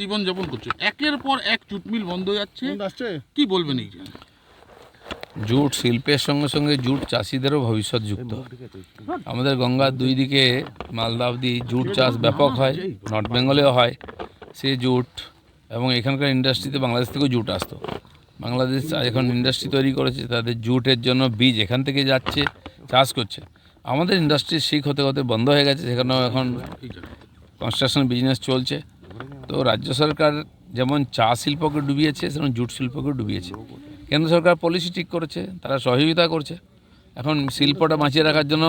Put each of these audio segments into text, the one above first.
জীবন যাপন করছে। একের পর এক জুট মিল বন্ধ হয়ে যাচ্ছে। কি বলবেন এই জুট শিল্পের সঙ্গে সঙ্গে জুট চাষিদেরও ভবিষ্যৎ যুক্ত। আমাদের গঙ্গার দুই দিকে মালদা অবধি জুট চাষ ব্যাপক হয় নর্থ বেঙ্গলেও হয় সে জুট এবং এখানকার ইন্ডাস্ট্রিতে বাংলাদেশ থেকেও জুট আসতো। বাংলাদেশ এখন ইন্ডাস্ট্রি তৈরি করেছে তাদের জুটের জন্য বীজ এখান থেকে যাচ্ছে চাষ করছে। আমাদের ইন্ডাস্ট্রি শিখ হতে হতে বন্ধ হয়ে গেছে সেখানেও এখন কনস্ট্রাকশন বিজনেস চলছে। তো রাজ্য সরকার যেমন চা শিল্পকে ডুবিয়েছে, সেরকম জুট শিল্পকে ডুবিয়েছে। কেন্দ্র সরকার পলিসি ঠিক করেছে, তারা সহযোগিতা করছে। এখন শিল্পটা বাঁচিয়ে রাখার জন্য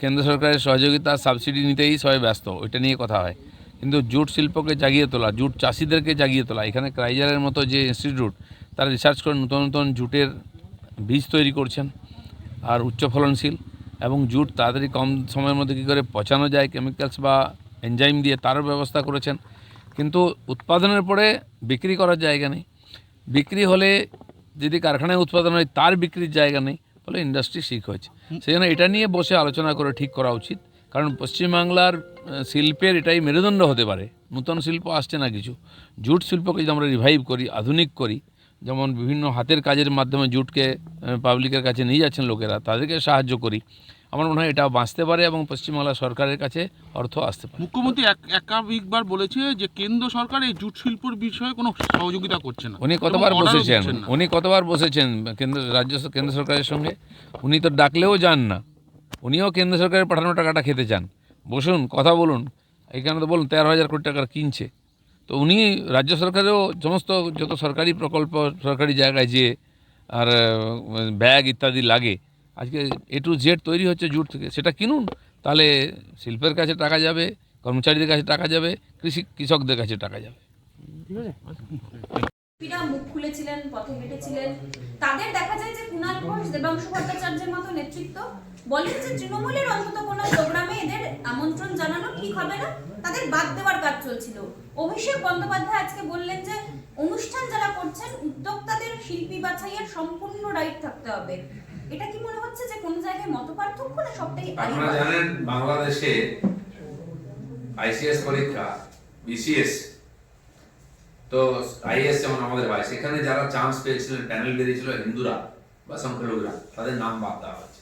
কেন্দ্র সরকারের সহযোগিতা সাবসিডি নিতেই সবাই ব্যস্ত, ওইটা নিয়ে কথা হয়। কিন্তু জুট শিল্পকে জাগিয়ে তোলা, জুট চাষিদেরকে জাগিয়ে তোলা, এখানে ক্রাইজারের মতো যে ইনস্টিটিউট তারা রিসার্চ করে নতুন নতুন জুটের বীজ তৈরি করছেন, আর উচ্চ ফলনশীল এবং জুট তাড়াতাড়ি কম সময়ের মধ্যে কী করে পচানো যায় কেমিক্যালস বা এনজাইম দিয়ে তারও ব্যবস্থা করেছেন। কিন্তু উৎপাদনের পরে বিক্রি করার জায়গা নেই। বিক্রি হলে যদি কারখানায় উৎপাদন হয়, তার বিক্রির জায়গা নেই ফলে ইন্ডাস্ট্রি শিখ হয়েছে। সেই জন্য এটা নিয়ে বসে আলোচনা করে ঠিক করা উচিত। কারণ পশ্চিমবাংলার শিল্পের এটাই মেরুদণ্ড হতে পারে। নূতন শিল্প আসছে না কিছু। জুট শিল্পকে যদি আমরা রিভাইভ করি, আধুনিক করি, যেমন বিভিন্ন হাতের কাজের মাধ্যমে জুটকে পাবলিকের কাছে নিয়ে যাচ্ছেন লোকেরা, তাদেরকে সাহায্য করি। আমার মনে হয় এটা বাঁচতে পারে এবং পশ্চিমবাংলা সরকারের কাছে অর্থ আসতে পারে। মুখ্যমন্ত্রী এক একাধিকবার বলেছে যে কেন্দ্র সরকার এই জুট শিল্পর বিষয়ে কোনো সহযোগিতা করছে না উনি কতবার বসেছেন? উনি কতবার বসেছেন কেন্দ্র রাজ্য কেন্দ্র সরকারের সঙ্গে? উনি তো ডাকলেও যান না। উনিও কেন্দ্র সরকারের পাঠানো টাকাটা খেতে চান। বসুন কথা বলুন। এখানে তো বলুন তেরো হাজার কোটি টাকার কিনছে। তো উনি রাজ্য সরকারেও সমস্ত যত সরকারি প্রকল্প সরকারি জায়গায় যে আর ব্যাগ ইত্যাদি লাগে আজকে এ টু জেড তৈরি হচ্ছে জুট থেকে। সেটা কিনুন তাহলে শিল্পের কাছে টাকা যাবে কর্মচারীদের কাছে টাকা যাবে কৃষি কৃষকদের কাছে টাকা যাবে। শিল্পীরা মুখ খুলেছিলেন পথে হেঁটেছিলেন। তাদের দেখা যায় যে কুণাল ঘোষ দেবাংশু ভট্টাচার্যের মতো নেতৃত্ব বলেন যে তৃণমূলের অন্তত কোনো প্রোগ্রামে এদের আমন্ত্রণ জানানো ঠিক হবে না তাদের বাদ দেওয়ার কাজ চলছিল। অভিষেক বন্দ্যোপাধ্যায় আজকে বললেন যে অনুষ্ঠান যারা করছেন উদ্যোক্তাদের শিল্পী বাছাইয়ের সম্পূর্ণ রাইট থাকতে হবে। এটা কি মনে হচ্ছে যে কোন জায়গায় মত পার্থক্য না সবটাই আপনারা জানেন বাংলাদেশে আইসিএস পরীক্ষা বিসিএস তো আইএস যেমন আমাদের হয় সেখানে যারা চান্স পেয়েছিলেন প্যানেল বেরিয়েছিল হিন্দুরা বা সংখ্যালঘুরা তাদের নাম বাদ দেওয়া হচ্ছে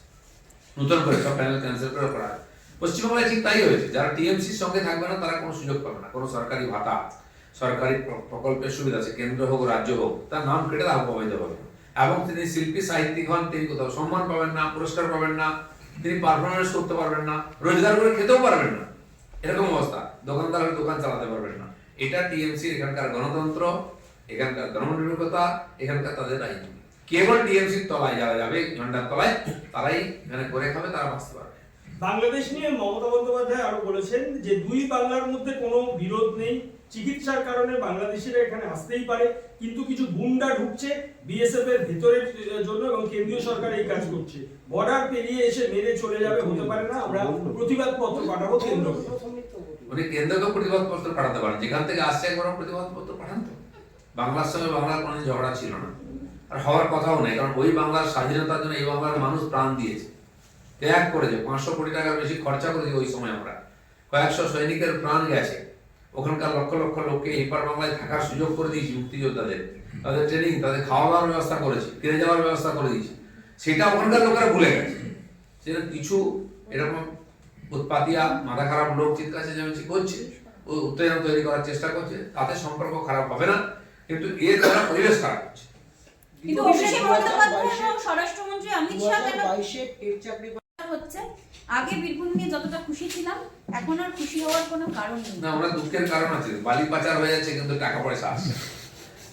নতুন করে সব প্যানেল ক্যান্সেল করে করা হয়। পশ্চিমবাংলায় ঠিক তাই হয়েছে যারা টিএমসির সঙ্গে থাকবে না তারা কোনো সুযোগ পাবে না। কোনো সরকারি ভাতা সরকারি প্রকল্পের সুবিধা আছে কেন্দ্র হোক রাজ্য হোক তার নাম কেটে দেওয়া হবে এবং তিনি শিল্পী, সাহিত্যিক হন, তিনি কোথাও সম্মান পাবেন না, পুরস্কার পাবেন না, তিনি পারফরমেন্স করতে পারবেন না, রোজগার করে খেতেও পারবেন না। এরকম অবস্থা। দোকানদার দোকান চালাতে পারবেন না। এটা টিএমসি, এখানকার গণতন্ত্র, এখানকার ধর্মনিরপেক্ষতা, এখানকার তাদের আইন কেবল টিএমসির তলায় যারা যাবে ঝন্ডার তলায়, তারাই এখানে করে খাবে, তারা বাঁচতে পারবে। বাংলাদেশ নিয়ে মমতা বন্দ্যোপাধ্যায় আরও বলেছেন যে দুই বাংলার মধ্যে কোনো বিরোধ নেই। চিকিৎসার কারণে বাংলাদেশিরা এখানে আসতেই পারে, কিন্তু কিছু গুন্ডা ঢুকছে বিএসএফ এর ভেতরের জন্য এবং কেন্দ্রীয় সরকার এই কাজ করছে। বর্ডার পেরিয়ে এসে মেরে চলে যাবে, হতে পারে না, আমরা প্রতিবাদ পত্র পাঠাবো কেন্দ্রকে। উনি কেন্দ্রকে প্রতিবাদ পত্র পাঠাতে পারেন, যেখান থেকে আসছে একবার প্রতিবাদ পত্র পাঠান তো। বাংলার সঙ্গে বাংলার কোনো ঝগড়া ছিল না। আর হওয়ার কথাও নেই, কারণ ওই বাংলার স্বাধীনতার জন্য এই বাংলার মানুষ প্রাণ দিয়েছে। ত্যাগ করেছে, পাঁচশো কোটি টাকার বেশি খরচা করেছি ওই সময় আমরা। কয়েকশো সৈনিকের প্রাণ গেছে। ওখানকার লক্ষ লক্ষ লোককে এপার বাংলায় থাকার সুযোগ করে দিয়েছি মুক্তিযোদ্ধাদের। তাদের ট্রেনিং তাদের খাওয়া দাওয়ার ব্যবস্থা করেছি ফিরে যাওয়ার ব্যবস্থা করে দিয়েছি। সেটা ওখানকার লোকেরা ভুলে গেছে। সেটা কিছু এরকম উৎপাতিয়া মাথা খারাপ লোক চিৎকার চেঁচামেচি করছে ও উত্তেজনা তৈরি করার চেষ্টা করছে তাতে সম্পর্ক খারাপ হবে না কিন্তু এর দ্বারা পরিবেশ খারাপ হচ্ছে। কিন্তু অভিষেক বন্দ্যোপাধ্যায় এবং স্বরাষ্ট্রমন্ত্রী অমিত শাহ কেন বাইশে টেট চাকরি হচ্ছে আগে বীরভূম নিয়ে যতটা খুশি ছিলাম, এখন আর খুশি হওয়ার কোনো কারণ নেই। না, ওরা দুঃখের কারণ আছে। বালি পাচার হয়ে যাচ্ছে, কিন্তু টাকা পয়সা আসছে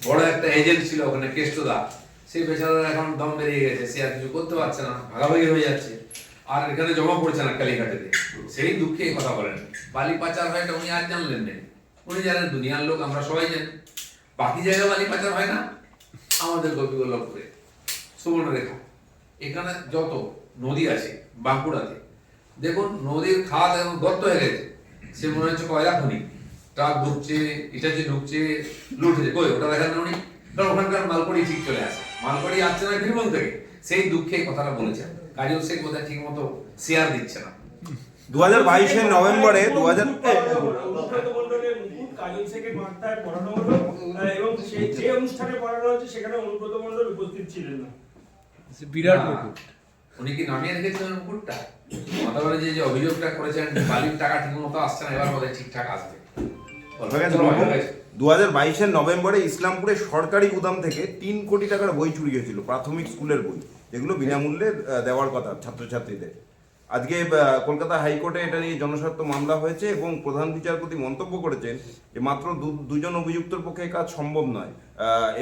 বড় একটা এজেন্ট ছিল ওখানে, কেষ্টদা। সেই বেচারা এখন দম বেরিয়ে গেছে, সে আর কিছু করতে পারছে না, ভাগাভাগি হয়ে যাচ্ছে। আর এখানে জমা পড়ছে না কালীঘাটেতে। সেই দুঃখে কথা বলেন। বালি পাচার হয় উনি আর জানলেন না। উনি জানেন দুনিয়ার লোক, আমরা সবাই জানি। বাকি জায়গায় বালি পাচার হয় না? আমাদের গোপীবল্লভপুরে সুবর্ণরেখা। এখানে যত নদী আছে, বাঁকুড়াতে দেখুন নদীর খাল এবং গর্ত হয়ে গেছে। সে মনে হচ্ছে কয়লা খনি। ট্রাক ঢুকছে ইটাচি ঢুকছে লুটছে কই ওটা দেখেন না উনি? কারণ ওখানকার মালকড়ি ঠিক চলে আসে। মালকড়ি আসছে না বীরভূম থেকে। সেই দুঃখে কথাটা বলেছেন। কাজল শেখ বোধহয় ঠিক মতো শেয়ার দিচ্ছে না। দু হাজার বাইশের নভেম্বরে দু হাজার অনুব্রত মণ্ডলের মুকুট কাজল শেখের মাথায় পড়ানো হলো এবং সেই যে অনুষ্ঠানে পড়ানো হচ্ছে সেখানে অনুব্রত মণ্ডল উপস্থিত ছিলেন না। বিরাট মুকুট। উনি কি নামিয়ে রেখেছিলেন মুকুটটা মতাবারে যে যে অভিযোগটা করেছেন বালির টাকা ঠিক মতো আসছে না এবার বোধহয় ঠিকঠাক আসবে। দু হাজার বাইশের নভেম্বরে ইসলামপুরে সরকারি গুদাম থেকে তিন কোটি টাকার বই চুরি হয়েছিল প্রাথমিক স্কুলের বই যেগুলো বিনামূল্যে দেওয়ার কথা ছাত্রছাত্রীদের। আজকে কলকাতা হাইকোর্টে এটা নিয়ে জনস্বার্থ মামলা হয়েছে এবং প্রধান বিচারপতি মন্তব্য করেছেন যে মাত্র দুজন অভিযুক্তর পক্ষে কাজ সম্ভব নয়।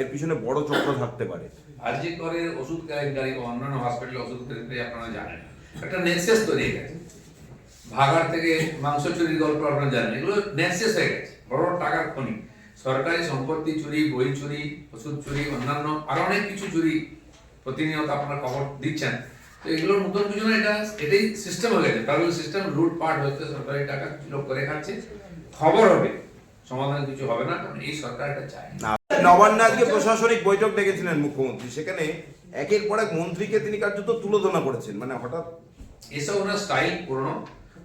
এর পিছনে বড় চক্র থাকতে পারে। আরজি করের ওষুধ কেলেঙ্কারি বা অন্যান্য হসপিটালে ওষুধ কেলেঙ্কারি আপনারা জানেন। একটা নেক্সেস তৈরি গেছে। ভাগাড় থেকে মাংস চুরির গল্প আপনারা জানেন। এগুলো নেক্সেস হয়ে গেছে। বড় টাকার খনি। সরকারি সম্পত্তি চুরি, বই চুরি, ওষুধ চুরি, অন্যান্য আরও অনেক কিছু চুরি প্রতিনিয়ত আপনারা খবর দিচ্ছেন। তো এগুলোর নতুন কিছু না এটা এটাই সিস্টেম হয়ে গেছে। প্যারাল সিস্টেম রুট পার্ট হচ্ছে সরকারি টাকা কিছু লোক করে খাচ্ছে খবর হবে সমাধান কিছু হবে না কারণ এই সরকার এটা চায়। না। নবান্নে আজকে প্রশাসনিক বৈঠক ডেকেছিলেন মুখ্যমন্ত্রী সেখানে একের পর এক মন্ত্রীকে তিনি কার্যত তুলোধনা করেছেন মানে হঠাৎ এসব ওনার স্টাইল পুরনো।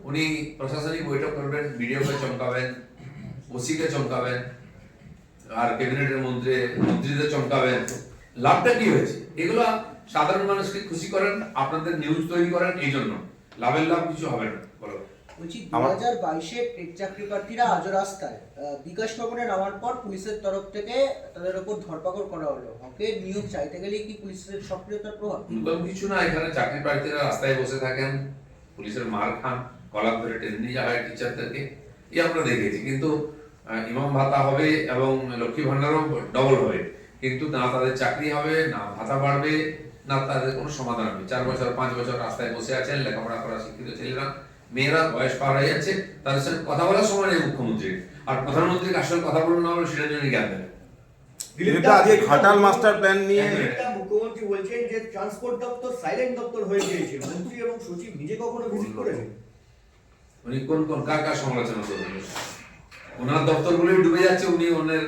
উনি প্রশাসনিক বৈঠক করবেন বিডিওকে চমকাবেন ওসিকে চমকাবেন আর ক্যাবিনেটের মন্ত্রী মন্ত্রীদের চমকাবেন। লাভটা কি হয়েছে? এগুলো সাধারণ মানুষকে খুশি করেন আপনাদের নিউজ তৈরি করেন এই জন্য। লাভের লাভ কিছু হবে না বলো। বলছি দু হাজার বাইশে টেট চাকরি প্রার্থীরা আজও রাস্তায় আহ, বিকাশ ভবনে নামার পর পুলিশের তরফ থেকে তাদের ওপর ধরপাকড় করা হলো। হকের নিয়োগ চাইতে গেলে কি পুলিশের সক্রিয়তার প্রভাব? নতুন কিছু না এখানে চাকরি প্রার্থীরা রাস্তায় বসে থাকেন। পুলিশের মার খান কলাপ ধরে টেনে নিয়ে যাওয়া হয় টিচারদেরকে। এই আমরা দেখেছি কিন্তু ইমাম ভাতা হবে এবং লক্ষ্মী ভান্ডারও ডবল হবে। কিন্তু না তাদের চাকরি হবে না ভাতা বাড়বে না তাদের কোনো সমাধান হবে চার বছর পাঁচ বছর রাস্তায় বসে আছেন লেখাপড়া করা শিক্ষিত ছেলেরা মেয়েরা বয়স পার হয়ে যাচ্ছে তাদের সঙ্গে কথা বলার সময় নেই মুখ্যমন্ত্রীর। আর প্রধানমন্ত্রীকে আসলে কথা বলুন না বলে সেটার জন্য জ্ঞান দেবেন আজকে ঘাটাল মাস্টার প্ল্যান নিয়ে মুখ্যমন্ত্রী বলছেন যে ট্রান্সপোর্ট দপ্তর সাইলেন্ট দপ্তর হয়ে গিয়েছে মন্ত্রী এবং সচিব নিজে কখনো ভিজিট করেছেন? উনি কোন কোন কার কার সমালোচনা করবেন? ওনার দপ্তরগুলো ডুবে যাচ্ছে উনি ওনার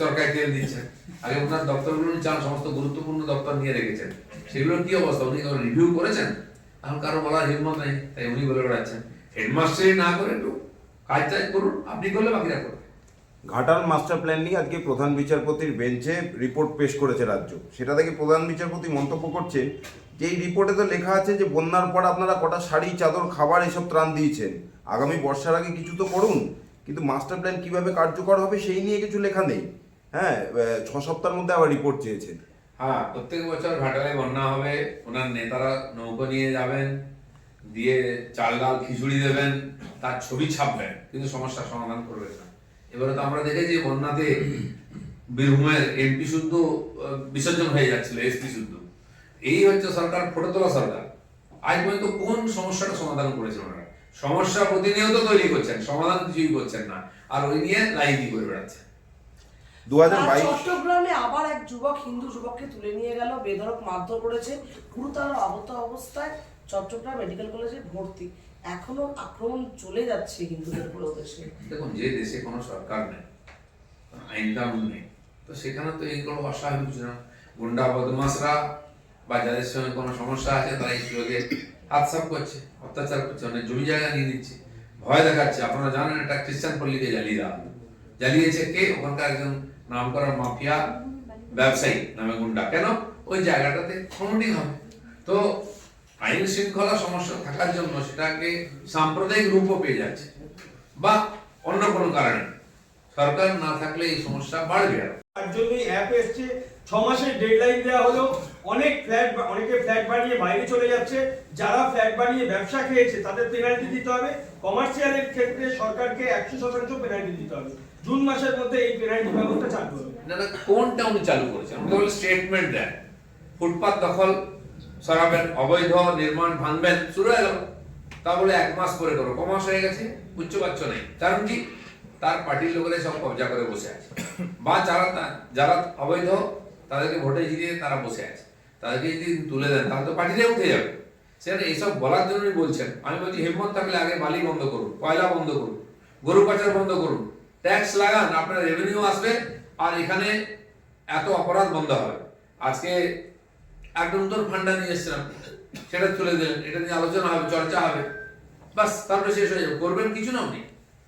চরকায় তেল দিচ্ছেন। আগে ওনার দপ্তরগুলো চান সমস্ত গুরুত্বপূর্ণ দপ্তর নিয়ে রেখেছেন। সেগুলোর কি অবস্থা? উনি রিভিউ করেছেন? এখন কারও বলার হিম্মত নেই। তাই উনি বলে বেড়াচ্ছেন হেডমাস্টারই না করে একটু কাজ টাজ করুন, আপনি করলে বাকিরা করবে। ঘাটাল মাস্টার প্ল্যান নিয়ে আজকে প্রধান বিচারপতির বেঞ্চে রিপোর্ট পেশ করেছে রাজ্য। সেটা থেকে প্রধান বিচারপতি মন্তব্য করছেন, যে এই রিপোর্টে তো লেখা আছে যে বন্যার পর আপনারা কটা শাড়ি, চাদর, খাবার এসব ত্রাণ দিয়েছেন। আগামী বর্ষার আগে কিছু তো করুন, কিন্তু মাস্টার প্ল্যান কীভাবে কার্যকর হবে সেই নিয়ে কিছু লেখা নেই। হ্যাঁ ছ সপ্তাহের মধ্যে আবার রিপোর্ট চেয়েছেন। হ্যাঁ প্রত্যেক বছর ঘাটালে বন্যা হবে, ওনার নেতারা নৌকো নিয়ে যাবেন, দিয়ে চাল ডাল, খিচুড়ি দেবেন, তার ছবি ছাপবেন, কিন্তু সমস্যার সমাধান করবেন না। এবারে তো আমরা দেখেছি বন্যাতে বীরভূমের এমপি শুদ্ধ বিসর্জন হয়ে যাচ্ছিল, এসপি শুদ্ধ। এই হচ্ছে সরকার, ফটো তোলা সরকার। আজ পর্যন্ত কোন সমস্যাটা সমাধান করেছে ওনারা? সমস্যা প্রতিনিয়ত তৈরি করছেন, সমাধান কিছুই করছেন না। আর ওই নিয়ে লাইভই করে বেড়াচ্ছেন। দু হাজার বাইশ। চট্টগ্রামে আবার এক যুবক হিন্দু যুবককে তুলে নিয়ে গেল বেধড়ক মারধর করেছে গুরুতর আহত অবস্থায় চট্টগ্রাম মেডিকেল কলেজে ভর্তি। এখনও আক্রমণ চলে যাচ্ছে হিন্দুদের উপর দেশে দেখুন যে দেশে কোনো সরকার নেই আইন কানুন নেই তো সেখানে তো এইগুলো অস্বাভাবিক না গুন্ডা বদমাসরা বা যাদের সঙ্গে কোনো সমস্যা আছে তারা এই সুযোগে হাত সাফ করছে অত্যাচার করছে অনেক জমি জায়গা নিয়ে নিচ্ছে। ভয় দেখাচ্ছে আপনারা জানেন একটা খ্রিস্টান পল্লীকে জ্বালিয়ে দেওয়া জ্বালিয়েছে কে? ওখানকার একজন নাম করা মাফিয়া ব্যবসায়ী নামে গুন্ডা। কেন? ওই জায়গাটাতে খননই হবে তো আইন শৃঙ্খলা সমস্যা থাকার জন্য সেটাকে সাম্প্রদায়িক রূপও পেয়ে যাচ্ছে। বা অন্য কোনো কারণে। সরকার না থাকলে এই সমস্যা বাড়বে তার জন্যই অ্যাপ এসছে। ছ মাসের ডেডলাইন দেওয়া হলো অনেক ফ্ল্যাট অনেকে ফ্ল্যাট বানিয়ে বাইরে চলে যাচ্ছে। যারা ফ্ল্যাট বানিয়ে ব্যবসা খেয়েছে তাদের পেনাল্টি দিতে হবে। কমার্শিয়ালের ক্ষেত্রে সরকারকে একশো শতাংশ পেনাল্টি দিতে হবে। জুন মাসের মধ্যে এই পেনাল্টি ব্যবস্থা চালু হবে। না না, কোনটা উনি চালু করেছেন? উনি বলে স্টেটমেন্ট দেন। ফুটপাত দখল, সরাবেন, অবৈধ, নির্মাণ, ভাঙবেন, শুরু হয়ে গেল। তা বলে এক মাস করে করো। কমাস হয়ে গেছে? উচ্চ পাচ্ছ নেই। কারণ কি? তার পার্টির লোকেরা সব কবজা করে বসে আছে। বা যারা যারা অবৈধ, তাদেরকে ভোটে জিতিয়ে তারা বসে আছে। তাদেরকে যদি তুলে দেন, তাহলে তো পার্টিতে উঠে যাবে। সেখানে এইসব বলার জন্যই বলছেন। আমি বলছি হিম্মত থাকলে আগে বালি বন্ধ করুন, কয়লা বন্ধ করুন, গরু পাচার বন্ধ করুন। ট্যাক্স লাগান আপনার রেভিনিউ আসবে আর এখানে এত অপরাধ বন্ধ হবে। আজকে একটা নতুন ফান্ডা নিয়ে এসেছিলাম সেটা তুলে দিলেন এটা নিয়ে আলোচনা হবে চর্চা হবে। বাস তারপরে শেষ হয়ে যাবে করবেন কিছু না উনি।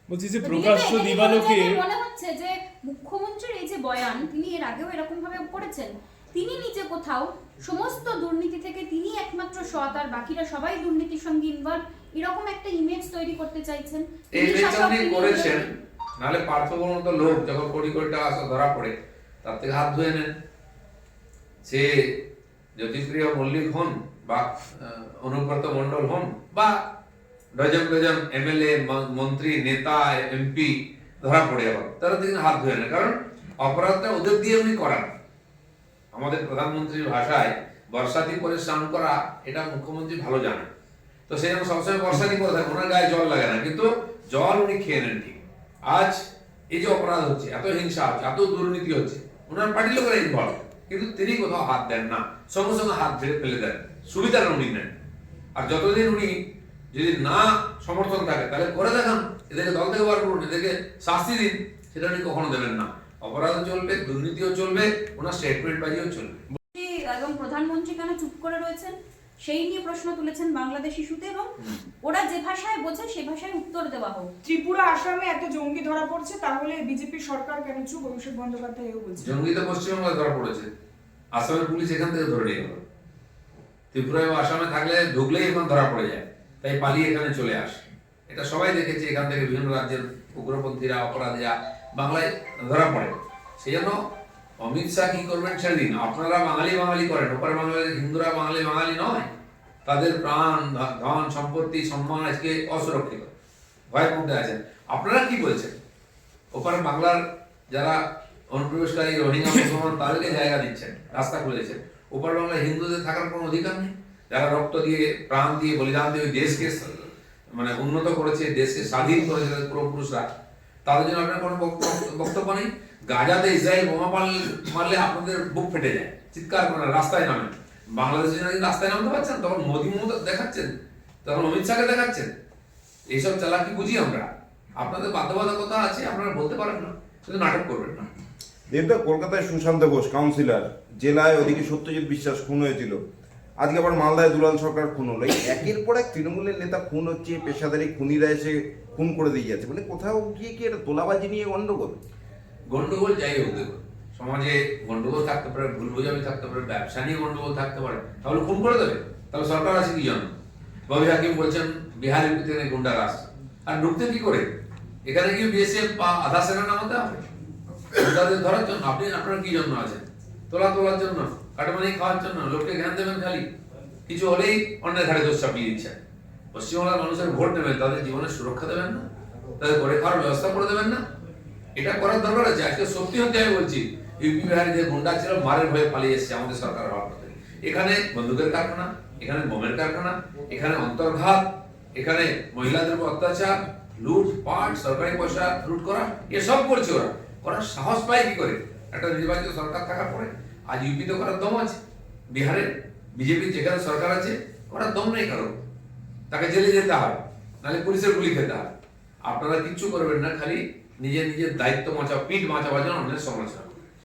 বলছি যে প্রকাশ্য দিবালোকে মনে হচ্ছে যে মুখ্যমন্ত্রীর এই যে বয়ান তিনি এর আগেও এরকম ভাবে করেছেন তিনি নিজে কোথাও সমস্ত দুর্নীতি থেকে তিনি একমাত্র সৎ আর বাকিরা সবাই দুর্নীতির সঙ্গে ইনভলভ এরকম একটা ইমেজ তৈরি করতে চাইছেন। এই করেছেন। নাহলে পার্থক্য মতো লোক যখন কোটি কোটি টাকা আসা ধরা পড়ে, তার থেকে হাত ধুয়ে নেন। সে জ্যোতিপ্রিয় মল্লিক হন বা অনুব্রত মন্ডল হন বা ডজন ডজন এমএলএ মন্ত্রী, নেতা, এমপি ধরা পড়ে আবার। তারা থেকে হাত ধুয়ে নেন। কারণ অপরাধটা ওদের দিয়ে উনি করান। আমাদের প্রধানমন্ত্রীর ভাষায় বর্ষাতি করে স্নান করা, এটা মুখ্যমন্ত্রী ভালো জানেন। তো সেই জন্য সবসময় বর্ষাতি করে থাকে ওনার গায়ে জল লাগে না। কিন্তু জল উনি খেয়ে নেন ঠিক। আজ এই যে অপরাধ হচ্ছে, এত হিংসা হচ্ছে, এত দুর্নীতি হচ্ছে, ওনার পার্টি লোকেরা ইনভলভ কিন্তু তিনি কোথাও হাত দেন না, সঙ্গে সঙ্গে হাত ঝেড়ে ফেলে দেন সুবিধাটা উনি নেন। আর যতদিন উনি যদি না সমর্থন থাকে, তাহলে করে দেখান, এদেরকে দল থেকে বার করুন, এদেরকে শাস্তি দিন, সেটা উনি কখনো দেবেন না। অপরাধও চলবে, দুর্নীতিও চলবে, ওনার স্টেটমেন্ট বাজিও চলবে। এবং প্রধানমন্ত্রী কেন চুপ করে রয়েছেন? সেই নিয়ে প্রশ্ন তুলেছেন বাংলাদেশ ইস্যুতে এবং ওরা যে ভাষায় বোঝে সে ভাষায় উত্তর দেওয়া হোক। ত্রিপুরা আসামে এত জঙ্গি ধরা পড়ছে তাহলে বিজেপি সরকার কেন চুপ? অভিষেক বন্দ্যোপাধ্যায় এও বলছে জঙ্গি তো পশ্চিমবঙ্গে ধরা পড়েছে। আসামের পুলিশ এখান থেকে ধরে নিয়ে গেল। ত্রিপুরায় ও আসামে থাকলে ঢুকলেই এখন ধরা পড়ে যায়। তাই পালিয়ে এখানে চলে আসে। এটা সবাই দেখেছে এখান থেকে বিভিন্ন রাজ্যের উগ্রপন্থীরা অপরাধীরা বাংলায় ধরা পড়ে। সেই জন্য অমিত শাহ কি করবেন ছেড়ে আপনারা বাঙালি বাঙালি করেন। ওপার বাংলাদেশের হিন্দুরা বাঙালি বাঙালি নয়। তাদের প্রাণ ধন, সম্পত্তি, সম্মান আজকে অসুরক্ষিত। ভয়ের মধ্যে আছেন। আপনারা কি বলছেন? ওপার বাংলার যারা অনুপ্রবেশকারী, রোহিঙ্গা, মুসলমান, তাদেরকে জায়গা দিচ্ছেন, রাস্তা খুলেছেন। ওপার বাংলায় হিন্দুদের থাকার কোনো অধিকার নেই? যারা রক্ত দিয়ে, প্রাণ দিয়ে, বলিদান দিয়ে দেশকে মানে উন্নত করেছে, দেশকে স্বাধীন করেছে তাদের পূর্বপুরুষরা তাদের জন্য আপনার কোনো বক্ত- বক্তব্য নেই? গাজাতে ইসরায়েল বোমা মারলে- আপনাদের বুক ফেটে যায়। চিৎকার করে রাস্তায় নামেন বাংলাদেশের জন্য রাস্তায় নামতে পারছেন, তখন মোদী মতো দেখাচ্ছেন, তখন অমিত শাহকে দেখাচ্ছেন। এইসব চালাকি বুঝি আমরা। আপনাদের বাধ্যবাধকতা আছে, আপনারা বলতে পারেন না। শুধু নাটক করবেন না। দেবদা কলকাতায় সুশান্ত ঘোষ, কাউন্সিলর। জেলায় ওদিকে সত্যজিৎ বিশ্বাস খুন হয়েছিল। আজকে আবার মালদায় দুলাল সরকার খুন হলো। একের পর এক তৃণমূলের নেতা খুন হচ্ছে, পেশাদারি খুনিরা এসে খুন করে দিয়ে যাচ্ছে। মানে কোথাও গিয়ে কি এটা তোলাবাজি নিয়ে গন্ডগোল গন্ডগোল যাই হোক দেখুন, সমাজে গন্ডগোল থাকতে পারে, ভুল বোঝাবি থাকতে পারে, ব্যবসা নিয়ে গন্ডগোল থাকতে পারে, তাহলে খুন করে দেবে। তাহলে সরকার আছে কি জন্য? ববি হাকিম বলছেন, বিহারের ভিতরে গুন্ডারা আসছে আর ঢুকতে কি করে? এখানে কি বিএসএফ বা আধা সেনা নামাতে হবে? গুন্ডাদের ধরার জন্য, আপনি, আপনার কি জন্য আছেন? তোলা তোলার জন্য, কাটমানি খাওয়ার জন্য, লোককে জ্ঞান দেবেন খালি? কিছু হলেই অন্যের ঘাড়ে দোষ চাপিয়ে দিচ্ছেন। পশ্চিমবাংলার মানুষের ভোট নেবেন তাদের জীবনের সুরক্ষা দেবেন না? তাদের করে খাওয়ার ব্যবস্থা করে দেবেন না? এটা করার দরকার আছে। আজকে সত্যি হতে আমি বলছি ইউপি বিহারে যে গুন্ডা ছিল, মারের ভয়ে পালিয়ে এসেছে আমাদের সরকার হওয়ার পর থেকে। এখানে বন্দুকের কারখানা, এখানে বোমের কারখানা, এখানে অন্তর্ঘাত, এখানে মহিলাদের উপর অত্যাচার, লুট, পাট, সরকারি পয়সা, লুট করা, এসব করছে ওরা। করার সাহস পায় কি করে? একটা নির্বাচিত সরকার থাকার পরে আজ ইউপিতে করার দম আছে। বিহারে বিজেপির যেখানে সরকার আছে, করার দম নেই কারও। তাকে জেলে যেতে হয়, নাহলে পুলিশের গুলি খেতে হয়। আপনারা কিচ্ছু করবেন না, খালি নিজের নিজের দায়িত্ব বাঁচাও পিঠ বাঁচাবার জন্য অন্যের সমালোচনা করবেন।